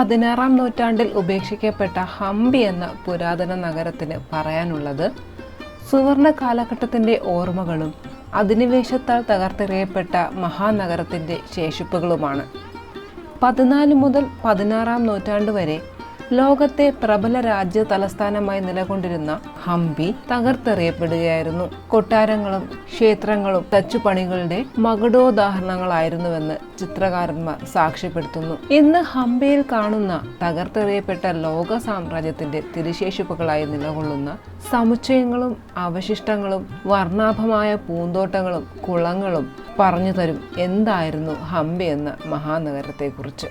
പതിനാറാം നൂറ്റാണ്ടിൽ ഉപേക്ഷിക്കപ്പെട്ട ഹംപി എന്ന പുരാതന നഗരത്തിന് പറയാനുള്ളത് സുവർണ കാലഘട്ടത്തിന്റെ ഓർമ്മകളും അധിനിവേശത്താൽ തകർത്തെറിയപ്പെട്ട മഹാനഗരത്തിന്റെ ശേഷിപ്പുകളുമാണ്. പതിനാല് മുതൽ പതിനാറാം നൂറ്റാണ്ട് വരെ ലോകത്തെ പ്രബല രാജ്യ തലസ്ഥാനമായി നിലകൊണ്ടിരുന്ന ഹംപി തകർത്തെറിയപ്പെടുകയായിരുന്നു. കൊട്ടാരങ്ങളും ക്ഷേത്രങ്ങളും തച്ചുപണികളുടെ മകുടോദാഹരണങ്ങളായിരുന്നുവെന്ന് ചിത്രകാരന്മാർ സാക്ഷ്യപ്പെടുത്തുന്നു. ഇന്ന് ഹംപിയിൽ കാണുന്ന തകർത്തെറിയപ്പെട്ട ലോക സാമ്രാജ്യത്തിന്റെ തിരുശേഷിപ്പുകളായി നിലകൊള്ളുന്ന സമുച്ചയങ്ങളും അവശിഷ്ടങ്ങളും വർണാഭമായ പൂന്തോട്ടങ്ങളും കുളങ്ങളും പറഞ്ഞു തരും എന്തായിരുന്നു ഹംപി എന്ന മഹാനഗരത്തെക്കുറിച്ച്.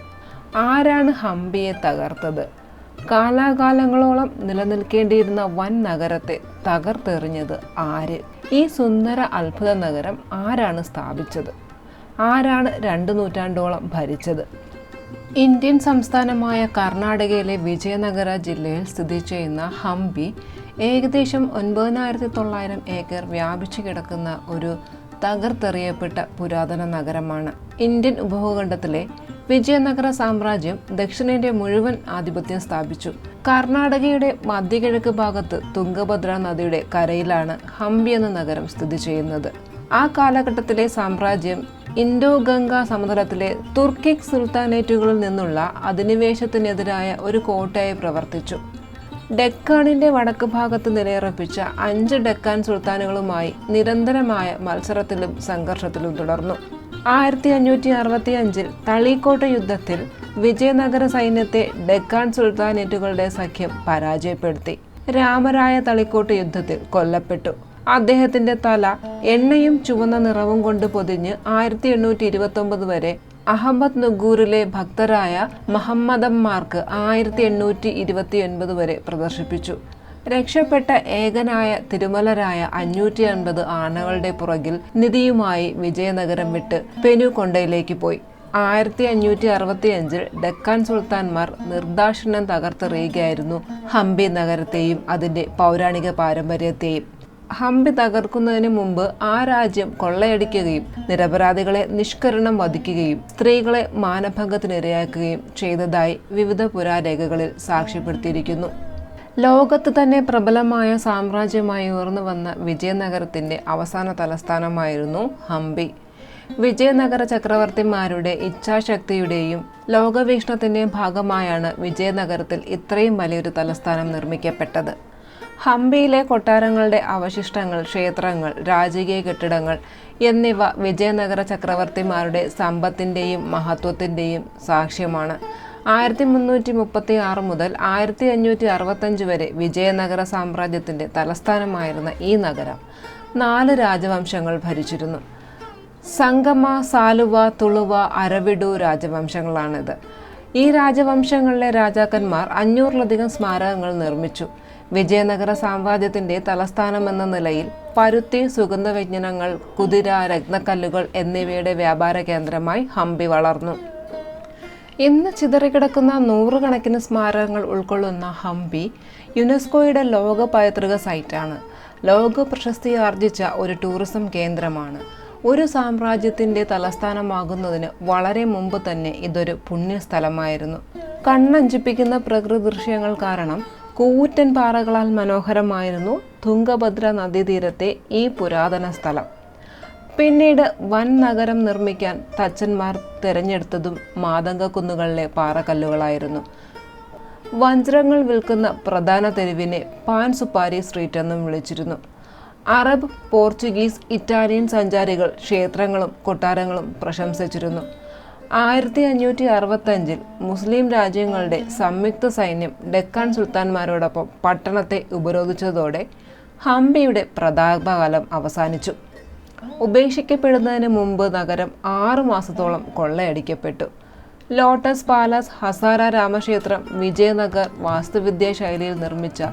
ആരാണ് ഹംപിയെ തകർത്തത്? കാലാകാലങ്ങളോളം നിലനിൽക്കേണ്ടിയിരുന്ന വൻ നഗരത്തെ തകർത്തെറിഞ്ഞത് ആര്? ഈ സുന്ദര അത്ഭുത നഗരം ആരാണ് സ്ഥാപിച്ചത്? ആരാണ് രണ്ട് നൂറ്റാണ്ടോളം ഭരിച്ചത്? ഇന്ത്യൻ സംസ്ഥാനമായ കർണാടകയിലെ വിജയനഗര ജില്ലയിൽ സ്ഥിതി ചെയ്യുന്ന ഹംപി ഏകദേശം ഒൻപതിനായിരത്തി തൊള്ളായിരം ഏക്കർ വ്യാപിച്ചു കിടക്കുന്ന ഒരു തകർത്തെറിയപ്പെട്ട പുരാതന നഗരമാണ്. ഇന്ത്യൻ ഉപഭൂഖണ്ഡത്തിലെ വിജയനഗര സാമ്രാജ്യം ദക്ഷിണേന്ത്യ മുഴുവൻ ആധിപത്യം സ്ഥാപിച്ചു. കർണാടകയുടെ മധ്യകിഴക്ക് ഭാഗത്ത് തുംഗഭദ്ര നദിയുടെ കരയിലാണ് ഹംപി എന്ന നഗരം സ്ഥിതി ചെയ്യുന്നത്. ആ കാലഘട്ടത്തിലെ സാമ്രാജ്യം ഇൻഡോ ഗംഗ സമുദ്രത്തിലെ തുർക്കിക് സുൽത്താനേറ്റുകളിൽ നിന്നുള്ള അധിനിവേശത്തിനെതിരായ ഒരു കോട്ടയായി പ്രവർത്തിച്ചു. ഡെക്കാണിന്റെ വടക്ക് ഭാഗത്ത് നിലയുറപ്പിച്ച അഞ്ച് ഡെക്കാൻ സുൽത്താനുകളുമായി നിരന്തരമായ മത്സരത്തിലും സംഘർഷത്തിലും തുടർന്നു. ആയിരത്തി അഞ്ഞൂറ്റി അറുപത്തി അഞ്ചിൽ തളീക്കോട്ട യുദ്ധത്തിൽ വിജയനഗര സൈന്യത്തെ ഡെക്കാൻ സുൽത്താനേറ്റുകളുടെ സഖ്യം പരാജയപ്പെടുത്തി. രാമരായ തളിക്കോട്ട് യുദ്ധത്തിൽ കൊല്ലപ്പെട്ടു. അദ്ദേഹത്തിന്റെ തല എണ്ണയും ചുവന്ന നിറവും കൊണ്ട് പൊതിഞ്ഞ് ആയിരത്തി എണ്ണൂറ്റി ഇരുപത്തി ഒമ്പത് വരെ അഹമ്മദ് നുഗൂറിലെ ഭക്തരായ മഹമ്മദന്മാർക്ക് ആയിരത്തി എണ്ണൂറ്റി ഇരുപത്തി ഒൻപത് വരെ പ്രദർശിപ്പിച്ചു. രക്ഷപ്പെട്ട ഏകനായ തിരുമലരായ അഞ്ഞൂറ്റി അൻപത് ആനകളുടെ പുറകിൽ നിധിയുമായി വിജയനഗരം വിട്ട് പെനുകൊണ്ടയിലേക്ക് പോയി. ആയിരത്തി അഞ്ഞൂറ്റി അറുപത്തി അഞ്ചിൽ ഡെക്കാൻ സുൽത്താൻമാർ നിർദാക്ഷിണ്യം തകർത്തെറിയുകയായിരുന്നു ഹംപി നഗരത്തെയും അതിന്റെ പൗരാണിക പാരമ്പര്യത്തെയും. ഹംപി തകർക്കുന്നതിന് മുമ്പ് ആ രാജ്യം കൊള്ളയടിക്കുകയും നിരപരാധികളെ നിഷ്കരണം വധിക്കുകയും സ്ത്രീകളെ മാനഭംഗത്തിനിരയാക്കുകയും ചെയ്തതായി വിവിധ പുരാരേഖകളിൽ സാക്ഷ്യപ്പെടുത്തിയിരിക്കുന്നു. ലോകത്ത് തന്നെ പ്രബലമായ സാമ്രാജ്യമായി ഉയർന്നു വന്ന വിജയനഗരത്തിന്റെ അവസാന തലസ്ഥാനമായിരുന്നു ഹംപി. വിജയനഗര ചക്രവർത്തിമാരുടെ ഇച്ഛാശക്തിയുടെയും ലോകവീക്ഷണത്തിന്റെയും ഭാഗമായാണ് വിജയനഗരത്തിൽ ഇത്രയും വലിയൊരു തലസ്ഥാനം നിർമ്മിക്കപ്പെട്ടത്. ഹംപിയിലെ കൊട്ടാരങ്ങളുടെ അവശിഷ്ടങ്ങൾ ക്ഷേത്രങ്ങൾ രാജകീയ കെട്ടിടങ്ങൾ എന്നിവ വിജയനഗര ചക്രവർത്തിമാരുടെ സമ്പത്തിന്റെയും മഹത്വത്തിന്റെയും സാക്ഷ്യമാണ്. ആയിരത്തി മുന്നൂറ്റി മുപ്പത്തി ആറ് മുതൽ ആയിരത്തി അഞ്ഞൂറ്റി അറുപത്തഞ്ച് വരെ വിജയനഗര സാമ്രാജ്യത്തിന്റെ തലസ്ഥാനമായിരുന്ന ഈ നഗരം നാല് രാജവംശങ്ങൾ ഭരിച്ചിരുന്നു. സംഗമ സാലുവ തുളുവ അരവിഡു രാജവംശങ്ങളാണിത്. ഈ രാജവംശങ്ങളിലെ രാജാക്കന്മാർ അഞ്ഞൂറിലധികം സ്മാരകങ്ങൾ നിർമ്മിച്ചു. വിജയനഗര സാമ്രാജ്യത്തിന്റെ തലസ്ഥാനമെന്ന നിലയിൽ പരുത്തി സുഗന്ധവ്യഞ്ജനങ്ങൾ കുതിര രത്നക്കല്ലുകൾ എന്നിവയുടെ വ്യാപാര കേന്ദ്രമായി ഹംപി വളർന്നു. ഇന്ന് ചിതറിക്കിടക്കുന്ന നൂറുകണക്കിന് സ്മാരകങ്ങൾ ഉൾക്കൊള്ളുന്ന ഹംപി യുനെസ്കോയുടെ ലോക പൈതൃക സൈറ്റാണ്. ലോക പ്രശസ്തി ആർജിച്ച ഒരു ടൂറിസം കേന്ദ്രമാണ്. ഒരു സാമ്രാജ്യത്തിന്റെ തലസ്ഥാനമാകുന്നതിന് വളരെ മുമ്പ് തന്നെ ഇതൊരു പുണ്യസ്ഥലമായിരുന്നു. കണ്ണഞ്ചിപ്പിക്കുന്ന പ്രകൃതി ദൃശ്യങ്ങൾ കാരണം കൂറ്റൻ പാറകളാൽ മനോഹരമായിരുന്നു തുംഗഭദ്ര നദീതീരത്തെ ഈ പുരാതന സ്ഥലം. പിന്നീട് വൻ നഗരം നിർമ്മിക്കാൻ തച്ചന്മാർ തിരഞ്ഞെടുത്തതും മാതങ്കക്കുന്നുകളിലെ പാറക്കല്ലുകളായിരുന്നു. വജ്രങ്ങൾ വിൽക്കുന്ന പ്രധാന തെരുവിനെ പാൻ സുപ്പാരി സ്ട്രീറ്റ് എന്നും വിളിച്ചിരുന്നു. അറബ് പോർച്ചുഗീസ് ഇറ്റാലിയൻ സഞ്ചാരികൾ ക്ഷേത്രങ്ങളും കൊട്ടാരങ്ങളും പ്രശംസിച്ചിരുന്നു. ആയിരത്തി അഞ്ഞൂറ്റി അറുപത്തഞ്ചിൽ മുസ്ലിം രാജ്യങ്ങളുടെ സംയുക്ത സൈന്യം ഡെക്കാൻ സുൽത്താൻമാരോടൊപ്പം പട്ടണത്തെ ഉപരോധിച്ചതോടെ ഹംപിയുടെ പ്രതാപകാലം അവസാനിച്ചു. ഉപേക്ഷിക്കപ്പെടുന്നതിന് മുമ്പ് നഗരം ആറു മാസത്തോളം കൊള്ളയടിക്കപ്പെട്ടു. ലോട്ടസ് പാലസ് ഹസാര രാമക്ഷേത്രം വിജയനഗർ വാസ്തുവിദ്യാ ശൈലിയിൽ നിർമ്മിച്ച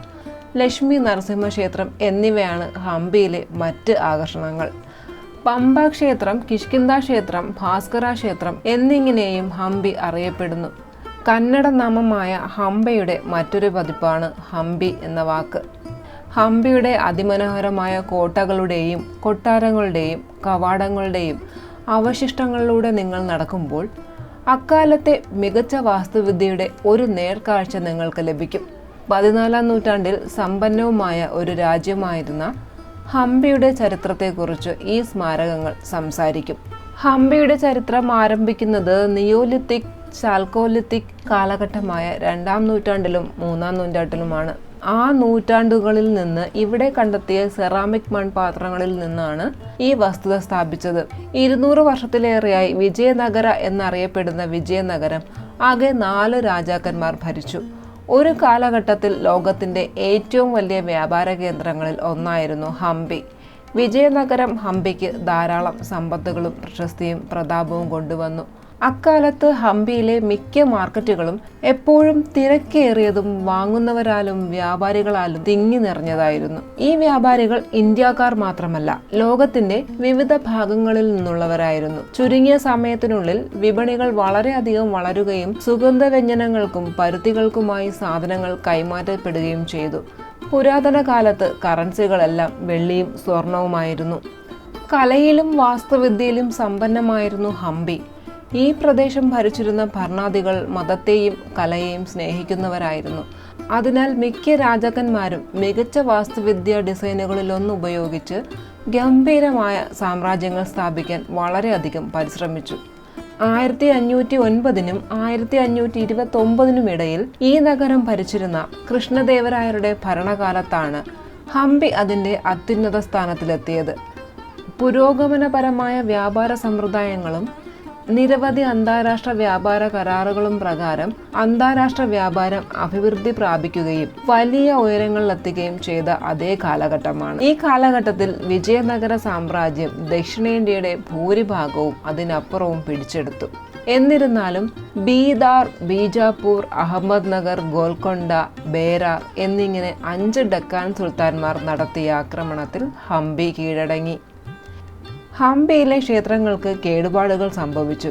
ലക്ഷ്മി നരസിംഹക്ഷേത്രം എന്നിവയാണ് ഹംപിയിലെ മറ്റ് ആകർഷണങ്ങൾ. പമ്പ ക്ഷേത്രം കിഷ്കിന്ദ ക്ഷേത്രം ഭാസ്കര ക്ഷേത്രം എന്നിങ്ങനെയും ഹംപി അറിയപ്പെടുന്നു. കന്നഡ നാമമായ ഹംബയുടെ മറ്റൊരു പതിപ്പാണ് ഹംപി എന്ന വാക്ക്. ഹംപിയുടെ അതിമനോഹരമായ കോട്ടകളുടെയും കൊട്ടാരങ്ങളുടെയും കവാടങ്ങളുടെയും അവശിഷ്ടങ്ങളിലൂടെ നിങ്ങൾ നടക്കുമ്പോൾ അക്കാലത്തെ മികച്ച വാസ്തുവിദ്യയുടെ ഒരു നേർക്കാഴ്ച നിങ്ങൾക്ക് ലഭിക്കും. പതിനാലാം നൂറ്റാണ്ടിൽ സമ്പന്നവുമായ ഒരു രാജ്യമായിരുന്ന ഹംപിയുടെ ചരിത്രത്തെക്കുറിച്ച് ഈ സ്മാരകങ്ങൾ സംസാരിക്കും. ഹംപിയുടെ ചരിത്രം ആരംഭിക്കുന്നത് നിയോലിത്തിക് ചാൽക്കോലിത്തിക് കാലഘട്ടമായ രണ്ടാം നൂറ്റാണ്ടിലും മൂന്നാം നൂറ്റാണ്ടിലുമാണ്. ആ നൂറ്റാണ്ടുകളിൽ നിന്ന് ഇവിടെ കണ്ടെത്തിയ സെറാമിക് മൺപാത്രങ്ങളിൽ നിന്നാണ് ഈ വസ്തുത സ്ഥാപിച്ചത്. ഇരുന്നൂറ് വർഷത്തിലേറെയായി വിജയനഗര എന്നറിയപ്പെടുന്ന വിജയനഗരം ആകെ നാല് രാജാക്കന്മാർ ഭരിച്ചു. ഒരു കാലഘട്ടത്തിൽ ലോകത്തിന്റെ ഏറ്റവും വലിയ വ്യാപാര കേന്ദ്രങ്ങളിൽ ഒന്നായിരുന്നു ഹംപി. വിജയനഗരം ഹംപിക്ക് ധാരാളം സമ്പത്തുകളും പ്രശസ്തിയും പ്രതാപവും കൊണ്ടുവന്നു. അക്കാലത്ത് ഹംപിയിലെ മിക്ക മാർക്കറ്റുകളും എപ്പോഴും തിരക്കേറിയതും വാങ്ങുന്നവരാലും വ്യാപാരികളാലും തിങ്ങി നിറഞ്ഞതായിരുന്നു. ഈ വ്യാപാരികൾ ഇന്ത്യക്കാർ മാത്രമല്ല ലോകത്തിന്റെ വിവിധ ഭാഗങ്ങളിൽ നിന്നുള്ളവരായിരുന്നു. ചുരുങ്ങിയ സമയത്തിനുള്ളിൽ വിപണികൾ വളരെയധികം വളരുകയും സുഗന്ധവ്യഞ്ജനങ്ങൾക്കും പരുത്തികൾക്കുമായി സാധനങ്ങൾ കൈമാറ്റപ്പെടുകയും ചെയ്തു. പുരാതന കാലത്ത് കറൻസികളെല്ലാം വെള്ളിയും സ്വർണവുമായിരുന്നു. കലയിലും വാസ്തുവിദ്യയിലും സമ്പന്നമായിരുന്നു ഹംപി. ഈ പ്രദേശം ഭരിച്ചിരുന്ന ഭരണാധികൾ മതത്തെയും കലയെയും സ്നേഹിക്കുന്നവരായിരുന്നു. അതിനാൽ മിക്ക രാജാക്കന്മാരും മികച്ച വാസ്തുവിദ്യ ഡിസൈനുകളിലൊന്ന് ഉപയോഗിച്ച് ഗംഭീരമായ സാമ്രാജ്യങ്ങൾ സ്ഥാപിക്കാൻ വളരെയധികം പരിശ്രമിച്ചു. ആയിരത്തി അഞ്ഞൂറ്റി ഒൻപതിനും ആയിരത്തി അഞ്ഞൂറ്റി ഇരുപത്തി ഒമ്പതിനും ഇടയിൽ ഈ നഗരം ഭരിച്ചിരുന്ന കൃഷ്ണദേവരായരുടെ ഭരണകാലത്താണ് ഹംപി അതിന്റെ അത്യുന്നത സ്ഥാനത്തിലെത്തിയത്. പുരോഗമനപരമായ വ്യാപാര സമ്പ്രദായങ്ങളും നിരവധി അന്താരാഷ്ട്ര വ്യാപാര കരാറുകളും പ്രകാരം അന്താരാഷ്ട്ര വ്യാപാരം അഭിവൃദ്ധി പ്രാപിക്കുകയും വലിയ ഉയരങ്ങളിലെത്തുകയും ചെയ്ത അതേ കാലഘട്ടമാണ്. ഈ കാലഘട്ടത്തിൽ വിജയനഗര സാമ്രാജ്യം ദക്ഷിണേന്ത്യയുടെ ഭൂരിഭാഗവും അതിനപ്പുറവും പിടിച്ചെടുത്തു. എന്നിരുന്നാലും ബീദാർ ബീജാപൂർ അഹമ്മദ് നഗർ ഗോൽക്കൊണ്ട ബേരാർ എന്നിങ്ങനെ അഞ്ച് ഡക്കാൻ സുൽത്താൻമാർ നടത്തിയ ആക്രമണത്തിൽ ഹംപി കീഴടങ്ങി. ഹംപിയിലെ ക്ഷേത്രങ്ങൾക്ക് കേടുപാടുകൾ സംഭവിച്ചു.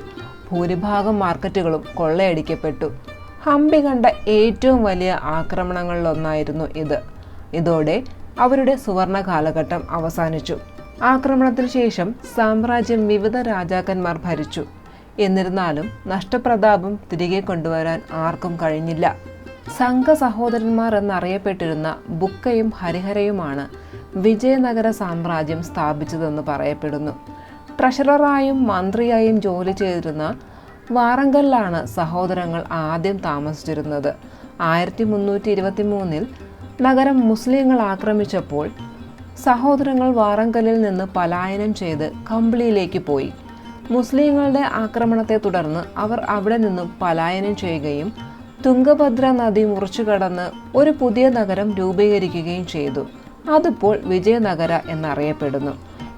ഭൂരിഭാഗം മാർക്കറ്റുകളും കൊള്ളയടിക്കപ്പെട്ടു. ഹംപി കണ്ട ഏറ്റവും വലിയ ആക്രമണങ്ങളിലൊന്നായിരുന്നു ഇത്. ഇതോടെ അവരുടെ സുവർണ കാലഘട്ടം അവസാനിച്ചു. ആക്രമണത്തിന് ശേഷം സാമ്രാജ്യം വിവിധ രാജാക്കന്മാർ ഭരിച്ചു. എന്നിരുന്നാലും നഷ്ടപ്രതാപം തിരികെ കൊണ്ടുവരാൻ ആർക്കും കഴിഞ്ഞില്ല. സംഘ സഹോദരന്മാർ എന്നറിയപ്പെട്ടിരുന്ന ബുക്കയും ഹരിഹരയുമാണ് വിജയനഗര സാമ്രാജ്യം സ്ഥാപിച്ചതെന്ന് പറയപ്പെടുന്നു. ട്രഷററായും മന്ത്രിയായും ജോലി ചെയ്തിരുന്ന വാറങ്കലിലാണ് സഹോദരങ്ങൾ ആദ്യം താമസിച്ചിരുന്നത്. ആയിരത്തി മുന്നൂറ്റി ഇരുപത്തി മൂന്നിൽ നഗരം മുസ്ലിങ്ങൾ ആക്രമിച്ചപ്പോൾ സഹോദരങ്ങൾ വാറങ്കലിൽ നിന്ന് പലായനം ചെയ്ത് കമ്പിളിയിലേക്ക് പോയി. മുസ്ലിങ്ങളുടെ ആക്രമണത്തെ തുടർന്ന് അവർ അവിടെ നിന്നും പലായനം ചെയ്യുകയും തുംഗഭദ്ര നദി മുറിച്ചു കടന്ന് ഒരു പുതിയ നഗരം രൂപീകരിക്കുകയും ചെയ്തു. അതിപ്പോൾ വിജയനഗര എന്നറിയപ്പെടുന്നു.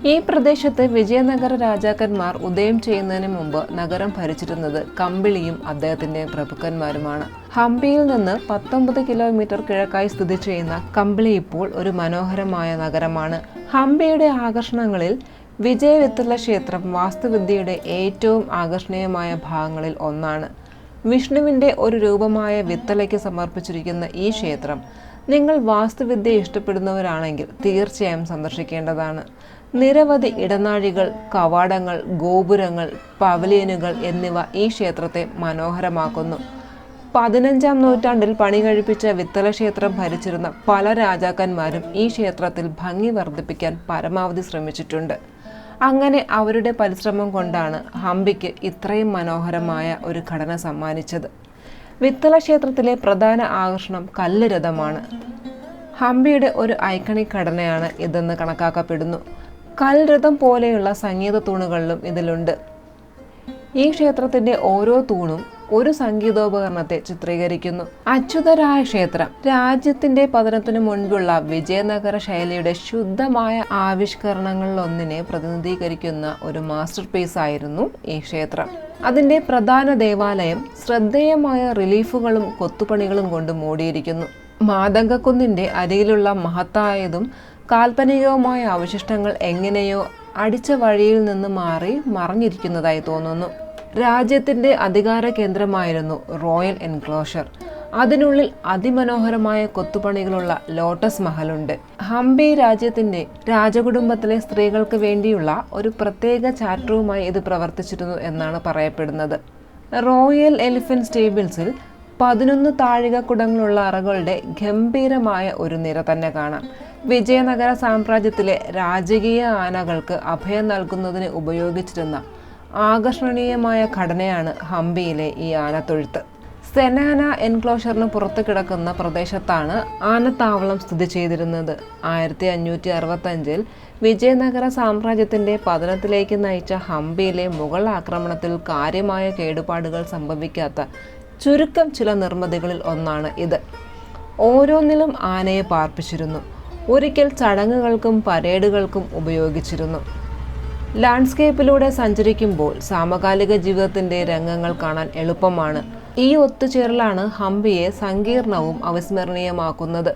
ഈ പ്രദേശത്ത് വിജയനഗര രാജാക്കന്മാർ ഉദയം ചെയ്യുന്നതിന് മുമ്പ് നഗരം ഭരിച്ചിരുന്നത് കമ്പിളിയും അദ്ദേഹത്തിന്റെ പ്രഭുക്കന്മാരുമാണ്. ഹംപിയിൽ നിന്ന് പത്തൊമ്പത് കിലോമീറ്റർ കിഴക്കായി സ്ഥിതി ചെയ്യുന്ന കമ്പിളി ഇപ്പോൾ ഒരു മനോഹരമായ നഗരമാണ്. ഹംപിയുടെ ആകർഷണങ്ങളിൽ വിജയവിത്തല ക്ഷേത്രം വാസ്തുവിദ്യയുടെ ഏറ്റവും ആകർഷണീയമായ ഭാഗങ്ങളിൽ ഒന്നാണ്. വിഷ്ണുവിന്റെ ഒരു രൂപമായ വിത്തലയ്ക്ക് സമർപ്പിച്ചിരിക്കുന്ന ഈ ക്ഷേത്രം നിങ്ങൾ വാസ്തുവിദ്യ ഇഷ്ടപ്പെടുന്നവരാണെങ്കിൽ തീർച്ചയായും സന്ദർശിക്കേണ്ടതാണ്. നിരവധി ഇടനാഴികൾ കവാടങ്ങൾ ഗോപുരങ്ങൾ പവലിയനുകൾ എന്നിവ ഈ ക്ഷേത്രത്തെ മനോഹരമാക്കുന്നു. പതിനഞ്ചാം നൂറ്റാണ്ടിൽ പണി കഴിപ്പിച്ച വിത്തല ക്ഷേത്രം ഭരിച്ചിരുന്ന പല രാജാക്കന്മാരും ഈ ക്ഷേത്രത്തിൽ ഭംഗി വർദ്ധിപ്പിക്കാൻ പരമാവധി ശ്രമിച്ചിട്ടുണ്ട്. അങ്ങനെ അവരുടെ പരിശ്രമം കൊണ്ടാണ് ഹംപിക്ക് ഇത്രയും മനോഹരമായ ഒരു ഘടന സമ്മാനിച്ചത്. വിത്തല ക്ഷേത്രത്തിലെ പ്രധാന ആകർഷണം കല്ല് രഥമാണ് ഹംപിയുടെ ഒരു ഐക്കണിക് ഘടനയാണ് ഇതെന്ന് കണക്കാക്കപ്പെടുന്നു. കൽരഥം പോലെയുള്ള സംഗീത തൂണുകളിലും ഇതിലുണ്ട്. ഈ ക്ഷേത്രത്തിന്റെ ഓരോ തൂണും ഒരു സംഗീതോപകരണത്തെ ചിത്രീകരിക്കുന്നു. അച്യുതരായ ക്ഷേത്രം രാജ്യത്തിന്റെ പതനത്തിനു മുൻപുള്ള വിജയനഗര ശൈലിയുടെ ശുദ്ധമായ ആവിഷ്കരണങ്ങളിലൊന്നിനെ പ്രതിനിധീകരിക്കുന്ന ഒരു മാസ്റ്റർ പീസ് ആയിരുന്നു ഈ ക്ഷേത്രം. അതിന്റെ പ്രധാന ദേവാലയം ശ്രദ്ധേയമായ റിലീഫുകളും കൊത്തുപണികളും കൊണ്ട് മൂടിയിരിക്കുന്നു. മാതങ്കക്കുന്നിന്റെ അരികിലുള്ള മഹത്തായതും കാൽപ്പനികവുമായ അവശിഷ്ടങ്ങൾ എങ്ങനെയോ അടിച്ച വഴിയിൽ നിന്ന് മാറി മറഞ്ഞിരിക്കുന്നതായി തോന്നുന്നു. രാജ്യത്തിന്റെ അധികാര കേന്ദ്രമായിരുന്നു റോയൽ എൻക്ലോഷർ. അതിനുള്ളിൽ അതിമനോഹരമായ കൊത്തുപണികളുള്ള ലോട്ടസ് മഹലുണ്ട്. ഹംപി രാജ്യത്തിന്റെ രാജകുടുംബത്തിലെ സ്ത്രീകൾക്ക് വേണ്ടിയുള്ള ഒരു പ്രത്യേക ചാറ്ററുമായി ഇത് പ്രവർത്തിച്ചിരുന്നു എന്നാണ് പറയപ്പെടുന്നത്. റോയൽ എലിഫന്റ് സ്റ്റേബിൾസിൽ പതിനൊന്ന് താഴിക കുടങ്ങളുള്ള അറകളുടെ ഗംഭീരമായ ഒരു നിര തന്നെ കാണാം. വിജയനഗര സാമ്രാജ്യത്തിലെ രാജകീയ ആനകൾക്ക് അഭയം നൽകുന്നതിന് ഉപയോഗിച്ചിരുന്ന ആകർഷണീയമായ ഘടനയാണ് ഹംപിയിലെ ഈ ആനത്തൊഴുത്ത്. സെനാന എൻക്ലോഷറിന് പുറത്ത് കിടക്കുന്ന പ്രദേശത്താണ് ആനത്താവളം സ്ഥിതി ചെയ്തിരുന്നത്. ആയിരത്തി അഞ്ഞൂറ്റി അറുപത്തഞ്ചിൽ വിജയനഗര സാമ്രാജ്യത്തിന്റെ പതനത്തിലേക്ക് നയിച്ച ഹംപിയിലെ മുഗൾ ആക്രമണത്തിൽ കാര്യമായ കേടുപാടുകൾ സംഭവിക്കാത്ത ചുരുക്കം ചില നിർമ്മിതികളിൽ ഒന്നാണ് ഇത്. ഓരോന്നിലും ആനയെ പാർപ്പിച്ചിരുന്നു. ഒരിക്കൽ ചടങ്ങുകൾക്കും പരേഡുകൾക്കും ഉപയോഗിച്ചിരുന്നു. ലാൻഡ്സ്കേപ്പിലൂടെ സഞ്ചരിക്കുമ്പോൾ സമകാലിക ജീവിതത്തിന്റെ രംഗങ്ങൾ കാണാൻ എളുപ്പമാണ്. ഈ ഒത്തുചേരലാണ് ഹംപിയെ സങ്കീർണവും അവിസ്മരണീയമാക്കുന്നത്.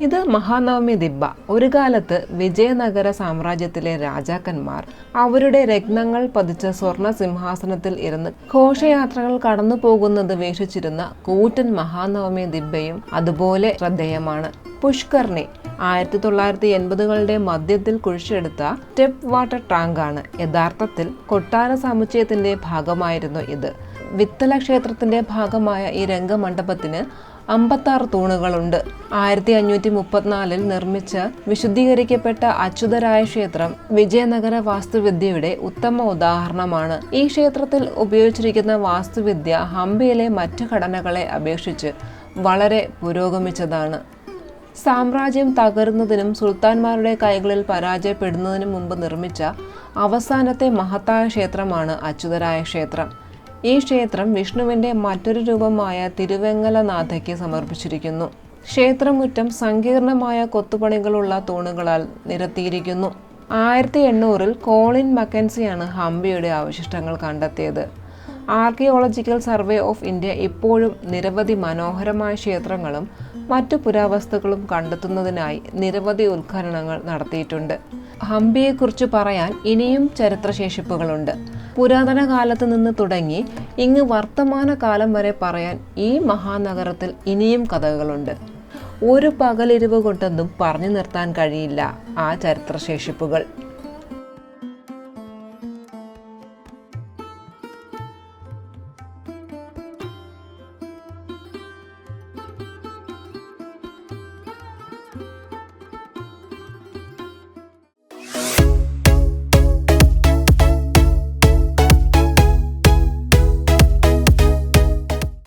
ഇത് മഹാനവമി ദിബ്ബ. ഒരു കാലത്ത് വിജയനഗര സാമ്രാജ്യത്തിലെ രാജാക്കന്മാർ അവരുടെ രത്നങ്ങൾ പതിച്ച സ്വർണ സിംഹാസനത്തിൽ ഇരുന്ന് ഘോഷയാത്രകൾ കടന്നു പോകുന്നത് വീക്ഷിച്ചിരുന്ന കൂറ്റൻ മഹാനവമി ദിബ്ബയും അതുപോലെ ശ്രദ്ധേയമാണ്. പുഷ്കർണി ആയിരത്തി തൊള്ളായിരത്തി എൺപതുകളുടെ മധ്യത്തിൽ കുഴിച്ചെടുത്ത സ്റ്റെപ്പ് വാട്ടർ ടാങ്കാണ്. യഥാർത്ഥത്തിൽ കൊട്ടാര സമുച്ചയത്തിന്റെ ഭാഗമായിരുന്നു ഇത്. വിത്തല ക്ഷേത്രത്തിന്റെ ഭാഗമായ ഈ രംഗമണ്ഡപത്തിന് അമ്പത്താറ് തൂണുകളുണ്ട്. ആയിരത്തി അഞ്ഞൂറ്റി മുപ്പത്തിനാലിൽ നിർമ്മിച്ച വിശുദ്ധീകരിക്കപ്പെട്ട അച്യുതരായ ക്ഷേത്രം വിജയനഗര വാസ്തുവിദ്യയുടെ ഉത്തമ ഉദാഹരണമാണ്. ഈ ക്ഷേത്രത്തിൽ ഉപയോഗിച്ചിരിക്കുന്ന വാസ്തുവിദ്യ ഹംപിയിലെ മറ്റു ഘടനകളെ അപേക്ഷിച്ച് വളരെ പുരോഗമിച്ചതാണ്. സാമ്രാജ്യം തകരുന്നതിനും സുൽത്താൻമാരുടെ കൈകളിൽ പരാജയപ്പെടുന്നതിനും മുമ്പ് നിർമ്മിച്ച അവസാനത്തെ മഹത്തായ ക്ഷേത്രമാണ് അച്യുതരായ ക്ഷേത്രം. ഈ ക്ഷേത്രം വിഷ്ണുവിന്റെ മറ്റൊരു രൂപമായ തിരുവെങ്ങലനാഥയ്ക്ക് സമർപ്പിച്ചിരിക്കുന്നു. ക്ഷേത്രമുറ്റം സങ്കീർണമായ കൊത്തുപണികളുള്ള തൂണുകളാൽ നിരത്തിയിരിക്കുന്നു. ആയിരത്തി എണ്ണൂറിൽ കോളിൻ മക്കൻസിയാണ് ഹംപിയുടെ അവശിഷ്ടങ്ങൾ കണ്ടെത്തിയത്. ആർക്കിയോളജിക്കൽ സർവേ ഓഫ് ഇന്ത്യ ഇപ്പോഴും നിരവധി മനോഹരമായ ക്ഷേത്രങ്ങളും മറ്റു പുരാവസ്തുക്കളും കണ്ടെത്തുന്നതിനായി നിരവധി ഉത്ഖനനങ്ങൾ നടത്തിയിട്ടുണ്ട്. ഹംപിയെക്കുറിച്ച് പറയാൻ ഇനിയും ചരിത്രശേഷിപ്പുകളുണ്ട്. പുരാതന കാലത്ത് നിന്ന് തുടങ്ങി ഇങ്ങ് വർത്തമാന കാലം വരെ പറയാൻ ഈ മഹാനഗരത്തിൽ ഇനിയും കഥകളുണ്ട്. ഒരു പകലിരിവ് കൊണ്ടൊന്നും പറഞ്ഞു നിർത്താൻ കഴിയില്ല ആ ചരിത്രശേഷിപ്പുകൾ.